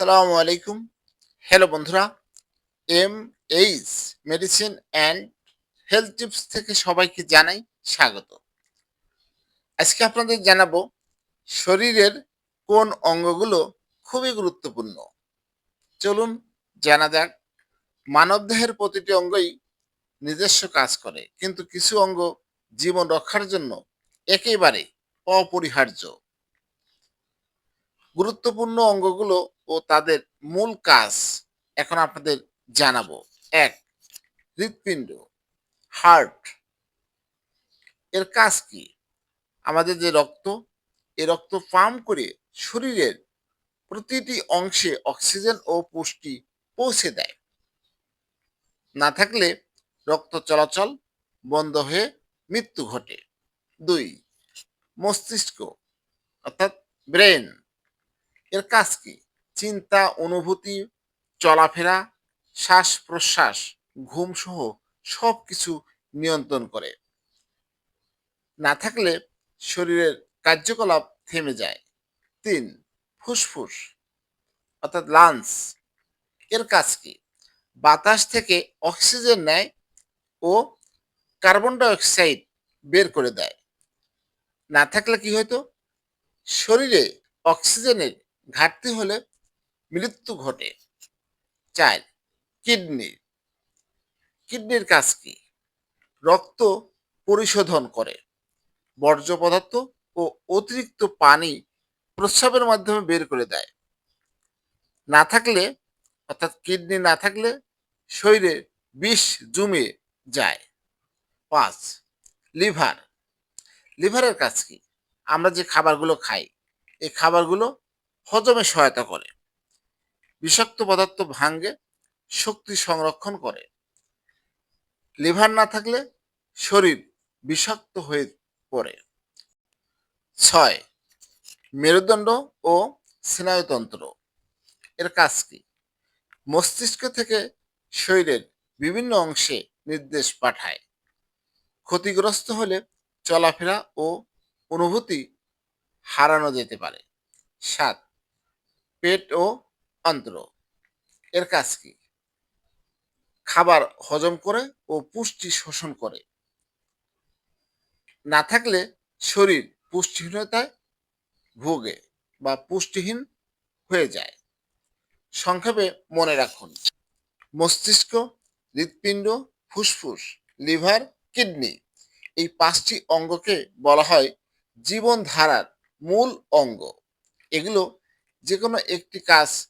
আসসালামু আলাইকুম। হ্যালো বন্ধুরা M H medicine and health tips থেকে সবাইকে জানাই স্বাগত। আজকে আপনাদের জানাব, শরীরের কোন অঙ্গগুলো খুবই গুরুত্বপূর্ণ। চলুন জানা যাক, মানবদেহের প্রতিটি অঙ্গই নিজস্ব কাজ করে, কিন্তু কিছু অঙ্গ জীবন রক্ষার জন্য একেবারে অপরিহার্য। গুরুত্বপূর্ণ অঙ্গগুলো ও তাদের মূল কাজ এখন আপনাদের জানাব। এক, হৃৎপিণ্ড হার্ট এর কাজ কি? আমাদের যে রক্ত, এ রক্ত পাম্প করে শরীরের প্রতিটি অংশে অক্সিজেন ও পুষ্টি পৌঁছে দেয়। না থাকলে রক্ত চলাচল বন্ধ হয়ে মৃত্যু ঘটে। দুই, মস্তিষ্ক, অর্থাৎ ব্রেন, এর কাজ কি? চিন্তা, অনুভূতি, চলাফেরা শ্বাস প্রশ্বাস ঘুম সহ সব কিছু নিয়ন্ত্রণ করে। না থাকলে শরীরের কার্যকলাপ থেমে যায়। তিন, ফুসফুস, অর্থাৎ লাংস, এর কাজ কি? বাতাস থেকে অক্সিজেন নেয় ও কার্বন ডাইঅক্সাইড বের করে দেয়। না থাকলে কি হতো শরীরে অক্সিজেনের ঘাটতি হলে মৃত্যু ঘটে। চার, কিডনি। কিডনির কাজ কি? রক্ত পরিশোধন করে। বর্জ্য পদার্থ ও অতিরিক্ত পানি প্রস্রাবের মাধ্যমে বের করে দেয়। না থাকলে, অর্থাৎ কিডনি না থাকলে শরীরে বিষ জমে যায়। পাঁচ, লিভার। লিভারের কাজ কি? আমরা যে খাবারগুলো খাই, এই খাবারগুলো হজমে সহায়তা করে। বিষাক্ত পদার্থ ভাঙ্গে শক্তি সংরক্ষণ করে। লিভার না থাকলে শরীর বিষাক্ত হয়ে পড়ে। ছয়, মেরুদণ্ড ও স্নায়ুতন্ত্র। এর কাজ কি? মস্তিষ্ক থেকে শরীরের বিভিন্ন অংশে নির্দেশ পাঠায়। ক্ষতিগ্রস্ত হলে চলাফেরা ও অনুভূতি হারানো যেতে পারে। সাত, পেট ও অন্ত্র এর কাজ কি? খাবার হজম করে ও পুষ্টি শোষণ করে। না থাকলে শরীর পুষ্টিহীনতায় ভোগে বা পুষ্টিহীন হয়ে যায়। সংক্ষেপে মনে রাখুন, মস্তিষ্ক, হৃৎপিণ্ড, ফুসফুস, লিভার, কিডনি এই পাঁচটি অঙ্গকে বলা হয় জীবনধারার মূল অঙ্গ। এগুলো যে কোনো একটি কাজ